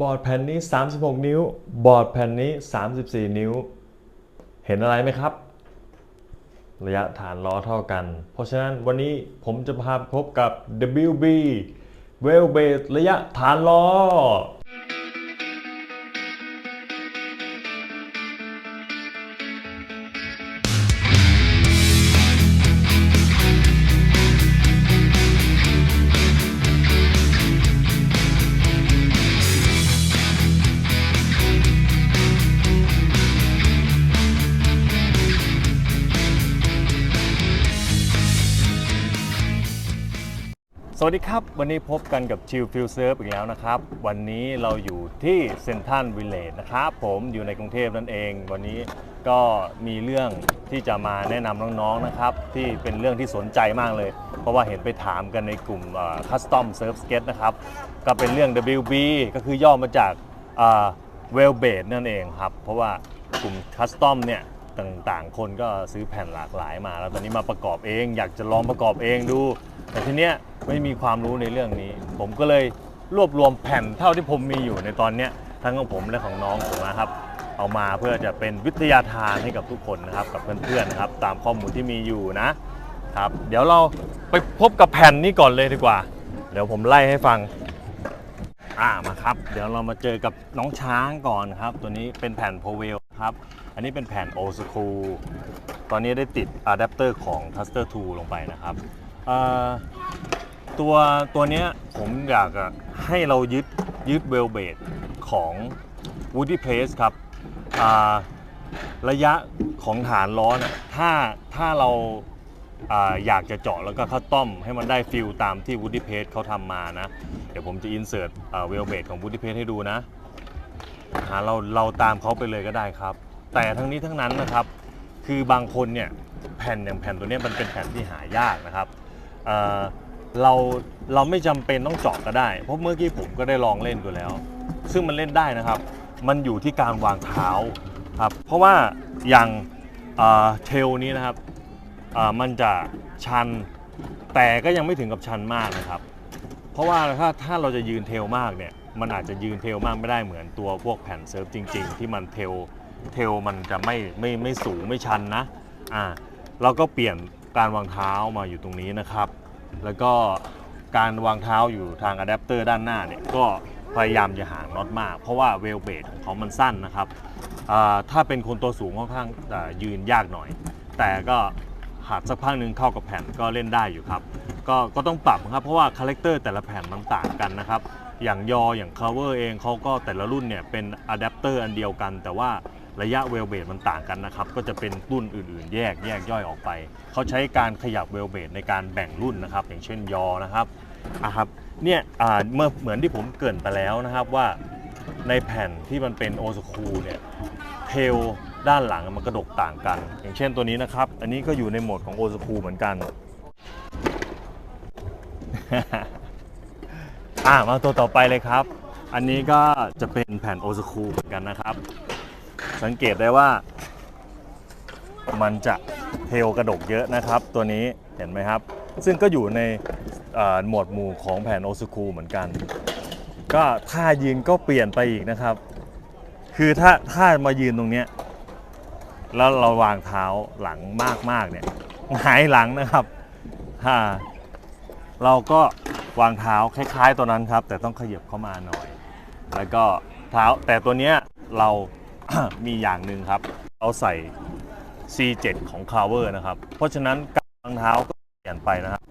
บอร์ดแผ่นนี้ 36 นิ้ว บอร์ดแผ่นนี้ 34 นิ้ว เห็นอะไรไหมครับ ระยะฐานล้อเท่ากัน เพราะฉะนั้นวันนี้ผมจะพาพบกับ WB w e l b a s e ระยะฐานล้อ วัสดีครับ วันนี้พบกันกับชิลฟิลเซิร์ฟอีกแล้วนะครับ วันนี้เราอยู่ที่เซนทันวิลเลจนะครับผมอยู่ในกรุงเทพนั่นเอง วันนี้ก็มีเรื่องที่จะมาแนะนำน้องๆนะครับ ที่เป็นเรื่องที่สนใจมากเลย เพราะว่าเห็นไปถามกันในกลุ่มคัสตอมเซิร์ฟสเก็ตนะครับ ก็เป็นเรื่อง WB ก็คือย่อมาจากเวลเบดนั่นเองครับ เพราะว่ากลุ่มคัสตอมเนี่ยต่างๆ คนก็ซื้อแผ่นหลากหลายมา แล้วตอนนี้มาประกอบเอง อยากจะลองประกอบเองดู แต่ทีเนี้ยไม่มีความรู้ในเรื่องนี้ ผมก็เลยรวบรวมแผ่นเท่าที่ผมมีอยู่ในตอนเนี้ยทั้งของผมและของน้องผมนะครับ เอามาเพื่อจะเป็นวิทยาทานให้กับทุกคนนะครับ กับเพื่อนๆนะครับ ตามข้อมูลที่มีอยู่นะครับ เดี๋ยวเราไปพบกับแผ่นนี้ก่อนเลยดีกว่า เดี๋ยวผมไล่ให้ฟังอ่ามาครับ เดี๋ยวเรามาเจอกับน้องช้างก่อนครับ ตัวนี้เป็นแผ่นโพเวลครับ อันนี้เป็นแผ่นโอ s คูตอนนี้ได้ติดอะแดปเตอร์ของ t ัสเตอร์2ลงไปนะครับ ตัวตัวเนี้ยผมอยากให้เรายึดยึดเวลเบดของ Woody Place ครับระยะของฐานล้อเนี่ยถ้าถ้าเราอยากจะเจาะแล้วก็คัสตอมให้มันได้ฟิลตามที่ Woody Place เขาทำมานะ เดี๋ยวผมจะอินเสิร์ตเวลเบดของ Woody Place ให้ดูนะหาเราเราตามเขาไปเลยก็ได้ครับ แต่ทั้งนี้ทั้งนั้นนะครับ คือบางคนเนี่ยแผ่นอย่างแผ่นตัวเนี้ยมันเป็นแผ่นที่หายากนะครับ เราเราไม่จำเป็นต้องเจาะก็ได้ เพราะเมื่อกี้ผมก็ได้ลองเล่นดูแล้ว ซึ่งมันเล่นได้นะครับ มันอยู่ที่การวางเท้าครับเพราะว่าอย่างเทลนี้นะครับมันจะชันแต่ก็ยังไม่ถึงกับชันมากนะครับ เพราะว่าถ้าถ้าเราจะยืนเทลมากเนี่ยมันอาจจะยืนเทลมากไม่ได้เหมือนตัวพวกแผ่นเซิร์ฟจริง ๆ ที่มันเทลเทลมันจะไม่ไม่ไม่สูงไม่ชันนะอ่าเราก็เปลี่ยนการวางเท้ามาอยู่ตรงนี้นะครับ แล้วก็การวางเท้าอยู่ทางอะแดปเตอร์ด้านหน้าเนี่ยก็พยายามจะห่างน็อตมาก เพราะว่าเวลเบดของเขามันสั้นนะครับถ้าเป็นคนตัวสูงค่อนข้างอ่ยืนยากหน่อย แต่ก็หัดสักพักหนึ่งเข้ากับแผ่นก็เล่นได้อยู่ครับ ก็ก็ต้องปรับครับเพราะว่าคาแรคเตอร์แต่ละแผ่นมันต่างกันนะครับ อย่างยออย่าง cover เองเขาก็แต่ละรุ่นเนี่ยเป็นอะแดปเตอร์อันเดียวกัน แต่ว่า ระยะเวลเบดมันต่างกันนะครับ ก็จะเป็นรุ่นอื่นๆ แยกแยกย่อยออกไป เขาใช้การขยับเวลเบดในการแบ่งรุ่นนะครับ อย่างเช่นยอนะครับอะครับเนี่ยอ่าเมื่อเหมือนที่ผมเกริ่นไปแล้วนะครับว่าในแผ่นที่มันเป็นโอสคูเนี่ยเทลด้านหลังมันกระดกต่างกัน อย่างเช่นตัวนี้นะครับ อันนี้ก็อยู่ในโหมดของโอสคูเหมือนกันอ่ามาตัวต่อไปเลยครับ อันนี้ก็จะเป็นแผ่นโอสคูเหมือนกันนะครับ สังเกตได้ว่า มันจะเทลกระดกเยอะนะครับ ตัวนี้เห็นไหมครับ ซึ่งก็อยู่ในหมวดหมู่ของแผ่นโอสคูเหมือนกัน ก็ท่ายืนก็เปลี่ยนไปอีกนะครับ คือถ้าถ้ามายืนตรงเนี้ยแล้วเราวางเท้าหลังมากๆเนี่ยหายหลังนะครับฮ่าเราก็วางเท้าคล้าย ๆ ตัวนั้นครับ แต่ต้องขยับเข้ามาหน่อย แล้วก็เท้าแต่ตัวเนี้ยเรา มีอย่างหนึ่งครับ เราใส่ C7 ของ Cover นะครับ เพราะฉะนั้นการวางเท้าก็เปลี่ยนไปนะครับ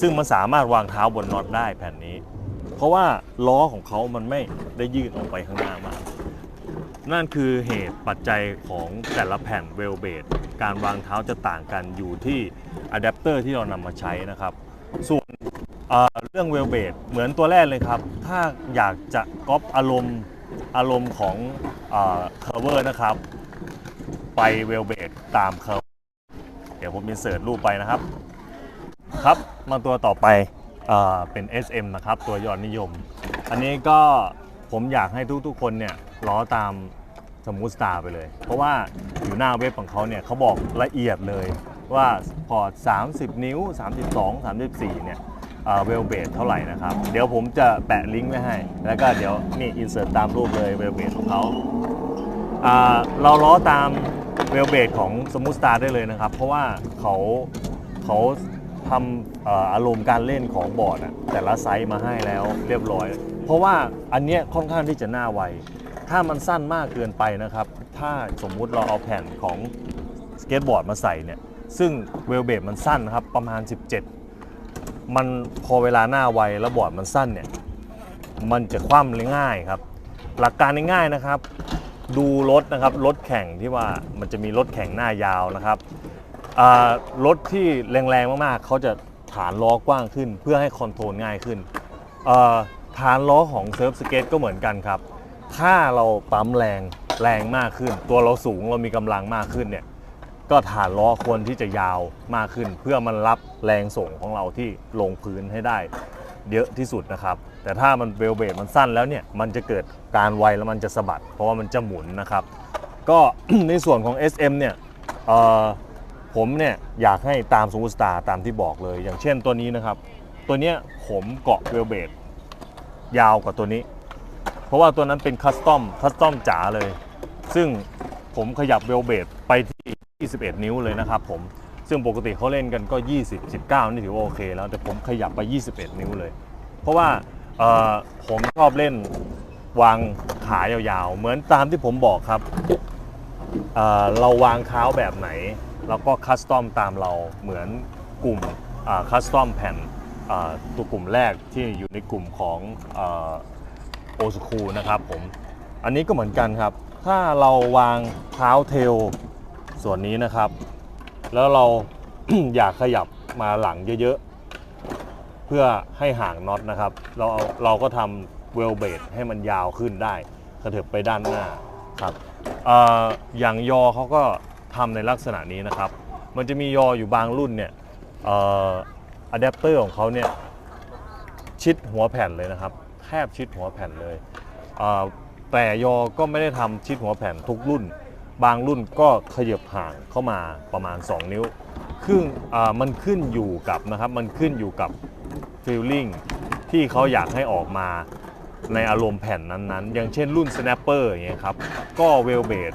ซึ่งมันสามารถวางเท้าบนน็อตได้แผ่นนี้ เพราะว่าล้อของเขามันไม่ได้ยืดออกไปข้างหน้ามาก นั่นคือเหตุปัจจัยของแต่ละแผ่นเวลเบดการวางเท้าจะต่างกันอยู่ที่อะแดปเตอร์ที่เรานำมาใช้นะครับ ส่วนเเรื่องเวลเบดเหมือนตัวแรกเลยครับ ถ้าอยากจะก๊อปอารมณ์ อารมณ์ของเคอร์เวอร์นะครับ ไปเวลเบดตามเคอร์เดี๋ยวผมอินเสิร์ตรูปไปนะครับ ครับมาตัวต่อไปเอเป็น SM นะครับ ตัวยอดนิยม อันนี้ก็ผมอยากให้ทุกๆคนเนี่ยล้อตามสมูทสตาร์ไปเลย เพราะว่าอยู่หน้าเว็บของเขาเนี่ยเขาบอกละเอียดเลยว่าพอร์ต 30 นิ้ว 32 34 เนี่ย เวลเบดเท่าไหร่นะครับ เดี๋ยวผมจะแปะลิงก์ไว้ให้ แล้วก็เดี๋ยวนี่อินเสิร์ตตามรูปเลยเวลเบดของเขาอ่าเราล้อตามเวลเบดของสมูทสตาร์ได้เลยนะครับ เพราะว่าเขาเขาทำอารมณ์การเล่นของบอร์ดแต่ละไซส์มาให้แล้วเรียบร้อย เพราะว่าอันเนี้ยค่อนข้างที่จะน่าไว ถ้ามันสั้นมากเกินไปนะครับ ถ้าสมมุติเราเอาแผ่นของสเก็ตบอร์ดมาใส่เนี่ยซึ่งเวลเบดมันสั้นครับประมาณ 17 มันพอเวลาหน้าไวแล้วบอร์ดมันสั้นเนี่ย มันจะคว่ำง่ายครับ หลักการง่ายๆนะครับ ดูรถนะครับรถแข่งที่ว่ามันจะมีรถแข่งหน้ายาวนะครับรถที่แรงๆมากๆเขาจะฐานล้อกว้างขึ้น เพื่อให้คอนโทรลง่ายขึ้นฐานล้อของเซิร์ฟสเก็ตก็เหมือนกันครับ ถ้าเราปั๊มแรงแรงมากขึ้น ตัวเราสูงเรามีกำลังมากขึ้นเนี่ย ก็ฐานล้อควรที่จะยาวมากขึ้น เพื่อมันรับแรงส่งของเราที่ลงพื้นให้ได้เยอะที่สุดนะครับ แต่ถ้ามันเวลเบรมันสั้นแล้วเนี่ยมันจะเกิดการไวแล้วมันจะสะบัด เพราะว่ามันจะหมุนนะครับ ก็ในส่วนของ SM เนี่ยเอ่อผมเนี่ยอยากให้ตามซูเปอร์สตาร์ตามที่บอกเลย อย่างเช่นตัวนี้นะครับ ตัวเนี้ยผมเกาะเวลเบรยาวกว่าตัวนี้ เพราะว่าตัวนั้นเป็นคัสตอมคัสตอมจ๋าเลย ซึ่งผมขยับเวลเบรไป 21 นิ้วเลยนะครับผม ซึ่งปกติเขาเล่นกันก็ 20 19 นี่ถือว่าโอเคแล้ว แต่ผมขยับไป 21 นิ้วเลย เพราะว่าผมชอบเล่นวางขายาวๆ เหมือนตามที่ผมบอกครับเเราวางเท้าแบบไหน แล้วก็คัสตอมตามเราเหมือนกลุ่มคัสตอมแผ่นตัวกลุ่มแรกที่อยู่ในกลุ่มของโอสคูนะครับผม อันนี้ก็เหมือนกันครับ ถ้าเราวางเท้าเทล ส่วนนี้นะครับ แล้วเรา อยากขยับมาหลังเยอะๆ เพื่อให้ห่างน็อตนะครับ เราเอาเราก็ทำเวลเบดให้มันยาวขึ้นได้กระเถิบไปด้านหน้าครับอ่อย่างยอเขาก็ทำในลักษณะนี้นะครับ มันจะมียออยู่บางรุ่นเนี่ยอ่ออะแดปเตอร์ของเขาเนี่ยชิดหัวแผ่นเลยนะครับ แทบชิดหัวแผ่นเลยอ่อแต่ยอก็ไม่ได้ทำชิดหัวแผ่นทุกรุ่น บางรุ่นก็ขยับห่างเข้ามาประมาณ 2 นิ้วครึ่งมันขึ้นอยู่กับนะครับมันขึ้นอยู่กับฟีลลิ่งที่เขาอยากให้ออกมาในอารมณ์แผ่นนั้นๆ อย่างเช่นรุ่น Snapper อย่างเงี้ยครับก็เวลเบด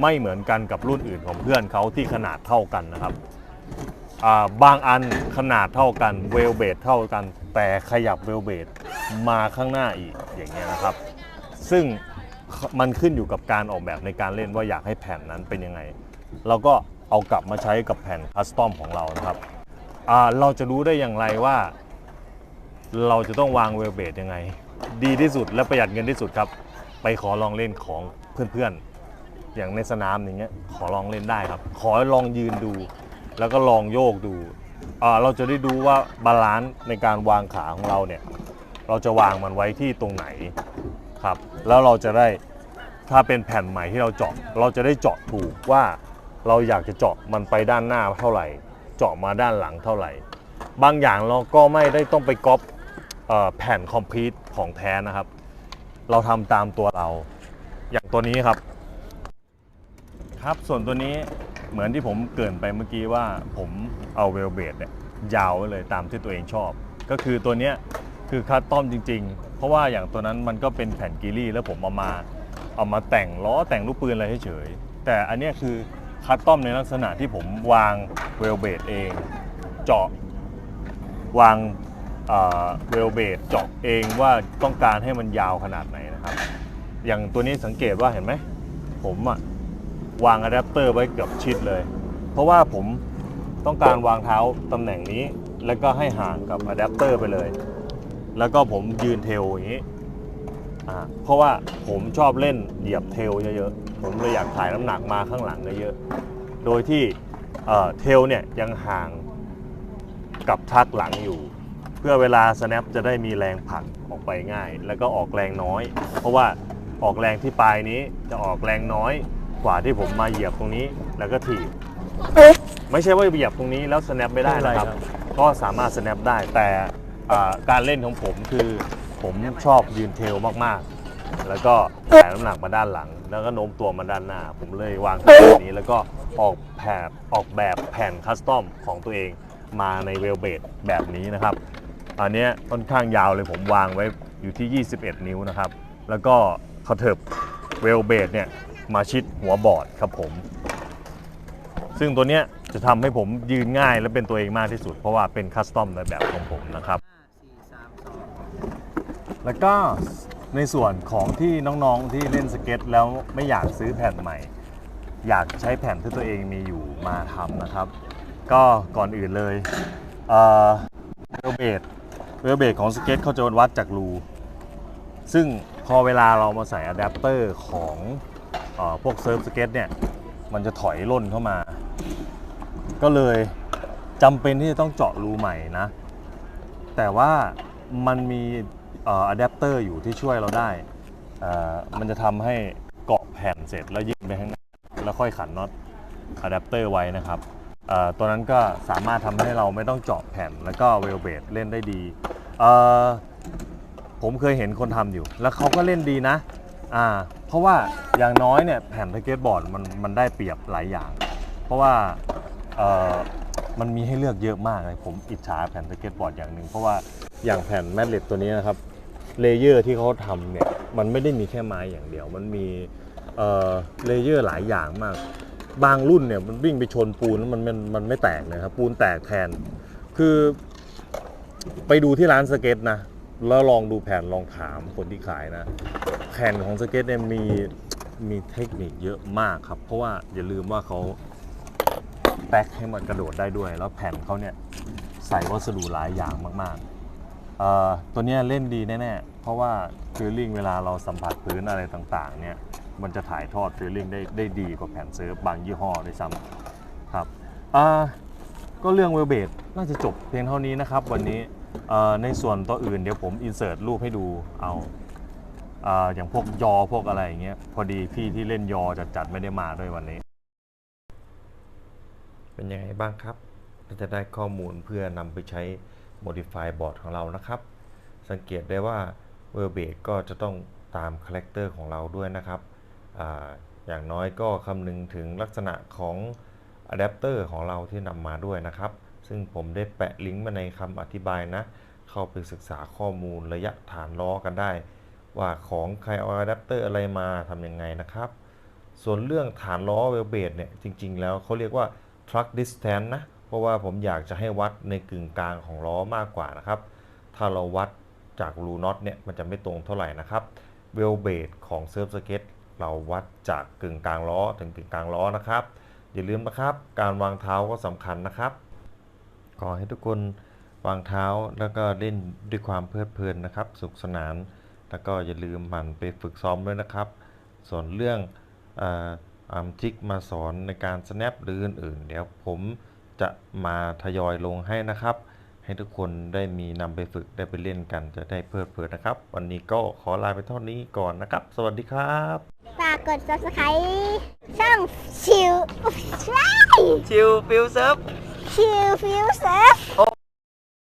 ไม่เหมือนกันกับรุ่นอื่นของเพื่อนเขาที่ขนาดเท่ากันนะครับบางอันขนาดเท่ากันเวลเบดเท่ากัน แต่ขยับเวลเบดมาข้างหน้าอีกอย่างเงี้ยนะครับ ซึ่ง มันขึ้นอยู่กับการออกแบบในการเล่นว่าอยากให้แผ่นนั้นเป็นยังไงเราก็เอากลับมาใช้กับแผ่นคัสตอมของเรานะครับเราจะรู้ได้อย่างไรว่า เราจะต้องวางเวลเบดยังไง ดีที่สุดและประหยัดเงินที่สุดครับ ไปขอลองเล่นของเพื่อนๆ อย่างในสนามอย่างเงี้ยขอลองเล่นได้ครับ ขอลองยืนดู แล้วก็ลองโยกดูเราจะได้ดูว่าบาลานซ์ในการวางขาของเราเนี่ยเราจะวางมันไว้ที่ตรงไหน ครับแล้วเราจะได้ถ้าเป็นแผ่นใหม่ที่เราเจาะ เราจะได้เจาะถูกว่าเราอยากจะเจาะมันไปด้านหน้าเท่าไหร่ เจาะมาด้านหลังเท่าไหร่ บางอย่างเราก็ไม่ได้ต้องไปก๊อปแผ่นคอมพลีทของแท้นะครับ เราทำตามตัวเรา อย่างตัวนี้ครับ ครับส่วนตัวนี้เหมือนที่ผมเกินไปเมื่อกี้ว่าผมเอาเวลเบดเนี่ยยาวไว้เลยตามที่ตัวเองชอบ ก็คือตัวเนี้ยคือคัสตอมจริง ๆ ราะว่าอย่างตัวนั้นมันก็เป็นแผ่นกีรี่แล้วผมเอามาเอามาแต่งล้อแต่งลูกปืนอะไรเฉยๆแต่อันนี้คือคัสตอมในลักษณะที่ผมวางเวลเบดเอง เจาะวางเวลเบดเจาะเองว่าต้องการให้มันยาวขนาดไหนนะครับ อย่างตัวนี้สังเกตว่าเห็นไหมผมอะวางอะแดปเตอร์ไว้เกือบชิดเลย เพราะว่าผมต้องการวางเท้าตำแหน่งนี้ แล้วก็ให้ห่างกับอะแดปเตอร์ไปเลย แล้วก็ผมยืนเทลอย่างนี้อ่าเพราะว่าผมชอบเล่นเหยียบเทลเยอะๆ ผมเลยอยากถ่ายน้ำหนักมาข้างหลังเยอะๆ โดยที่เอ่อเทลเนี่ยยังห่างกับทักหลังอยู่ เพื่อเวลา snap จะได้มีแรงผลักออกไปง่าย แล้วก็ออกแรงน้อย เพราะว่าออกแรงที่ปลายนี้จะออกแรงน้อยกว่าที่ผมมาเหยียบตรงนี้แล้วก็ถีบไม่ใช่ว่าเหยียบตรงนี้แล้ว snap ไม่ได้นะครับ ก็สามารถ snap ได้แต่อ่า การเล่นของผมคือผมชอบยืนเทลมากๆ แล้วก็ถ่ายน้ำหนักมาด้านหลัง แล้วก็โน้มตัวมาด้านหน้า ผมเลยวางแบบนี้แล้วก็ออกแผนออกแบบแผ่นคัสตอมของตัวเองมาในเวลเบดแบบนี้นะครับ อันเนี้ยค่อนข้างยาวเลยผมวางไว้อยู่ที่ 21 นิ้วนะครับ แล้วก็เขาเถิบเวลเบดเนี่ยมาชิดหัวบอร์ดครับผม ซึ่งตัวเนี้ยจะทำให้ผมยืนง่ายและเป็นตัวเองมากที่สุด เพราะว่าเป็นคัสตอมในแบบของผมนะครับ ห้าสี่สามสอง แล้วก็ในส่วนของที่น้องๆที่เล่นสเก็ต แล้วไม่อยากซื้อแผ่นใหม่ อยากใช้แผ่นที่ตัวเองมีอยู่มาทำนะครับ ก็ก่อนอื่นเลยเวลเบดเวลเบดของสเก็ตเขาจะวัดจากรูซึ่งพอเวลาเรามาใส่อะแดปเตอร์ของอพวกเซิร์ฟสเก็ตเนี่ยมันจะถอยล่นเข้ามา ก็เลยจำเป็นที่จะต้องเจาะรูใหม่นะ แต่ว่ามันมี อะแดปเตอร์อยู่ที่ช่วยเราได้เอ่อมันจะทำให้เกาะแผ่นเสร็จแล้วยืนไปข้างหน้าแล้วค่อยขันน็อตอะแดปเตอร์ไว้นะครับอ่อตัวนั้นก็สามารถทำให้เราไม่ต้องเจาะแผ่นแล้วก็เวลเบดเล่นได้ดีอ่อผมเคยเห็นคนทำอยู่ แล้วเขาก็เล่นดีนะอ่าเพราะว่าอย่างน้อยเนี่ยแผ่นสเก็ตบอร์ดมันมันได้เปรียบหลายอย่าง เพราะว่าเอ่อมันมีให้เลือกเยอะมากเลยผมอิจฉาแผ่นสเก็ตบอร์ดอย่างหนึ่งเพราะว่าอย่างแผ่นแมทเล็ตตัวนี้นะครับ เลเยอร์ที่เขาทำเนี่ยมันไม่ได้มีแค่ไม้อย่างเดียว มันมีเลเยอร์หลายอย่างมาก บางรุ่นเนี่ยมันวิ่งไปชนปูนแล้วมันมันมันไม่แตกเลยครับ ปูนแตกแทน คือไปดูที่ร้านสเก็ตนะ แล้วลองดูแผ่นลองถามคนที่ขายนะ แผ่นของสเก็ตเนี่ยมีมีเทคนิคเยอะมากครับ เพราะว่าอย่าลืมว่าเขาแบ็คให้มันกระโดดได้ด้วย แล้วแผ่นเขาเนี่ยใส่วัสดุหลายอย่างมากๆ ตัวนี้เล่นดีแน่ๆ เพราะว่าฟีลลิ่งเวลาเราสัมผัสพื้นอะไรต่างๆเนี่ยมันจะถ่ายทอดฟีลลิ่งได้ได้ดีกว่าแผ่นเซิร์ฟบางยี่ห้อด้วยซ้ำครับก็เรื่องเวลเบดน่าจะจบเพียงเท่านี้นะครับ วันนี้ในส่วนตัวอื่นเดี๋ยวผมอินเสิร์ตรูปให้ดูเอาอย่างพวกยอพวกอะไรอย่างเงี้ยพอดีพี่ที่เล่นยอจัดๆไม่ได้มาด้วยวันนี้ เป็นยังไงบ้างครับเราจะได้ข้อมูลเพื่อนำไปใช้ modify board ของเรานะครับ สังเกตได้ว่า v e r b a t ก็จะต้องตามคาแรคเตอร์ของเราด้วยนะครับออย่างน้อยก็คำนึงถึงลักษณะของอะแดปเตอร์ของเราที่นำมาด้วยนะครับ ซึ่งผมได้แปะลิงก์มาในคำอธิบายนะ เข้าไปศึกษาข้อมูลระยะฐานล้อกันได้ ว่าของใครเอาอะแดปเตอร์อะไรมาทำยังไงนะครับ ส่วนเรื่องฐานล้อเวลเบดเนี่ยจริงๆ แล้วเขาเรียกว่า truck distance นะ ราะว่าผมอยากจะให้วัดในกึ่งกลางของล้อมากกว่านะครับ ถ้าเราวัดจากรูน็อตเนี่ยมันจะไม่ตรงเท่าไหร่นะครับเวลเบดของเซิร์ฟสเก็ตเราวัดจากกึ่งกลางล้อถึงกึ่งกลางล้อนะครับ อย่าลืมนะครับ การวางเท้าก็สำคัญนะครับ ขอให้ทุกคนวางเท้าแล้วก็เล่นด้วยความเพลิดเพลินนะครับ สุขสนาน แล้วก็อย่าลืมหมั่นไปฝึกซ้อมด้วยนะครับ ส่วนเรื่องอ่ออัมจิกมาสอนในการ snap หรืออื่นๆเดี๋ยวผม จะมาทยอยลงให้นะครับ ให้ทุกคนได้มีนำไปฝึกได้ไปเล่นกันจะได้เพลิดเพลินนะครับ วันนี้ก็ขอลาไปเท่านี้ก่อนนะครับ สวัสดีครับฝากกด subscribe ช่องชิวใช่ชิลฟิลเซิร์ฟชิวฟิวเซิร์ฟโอ้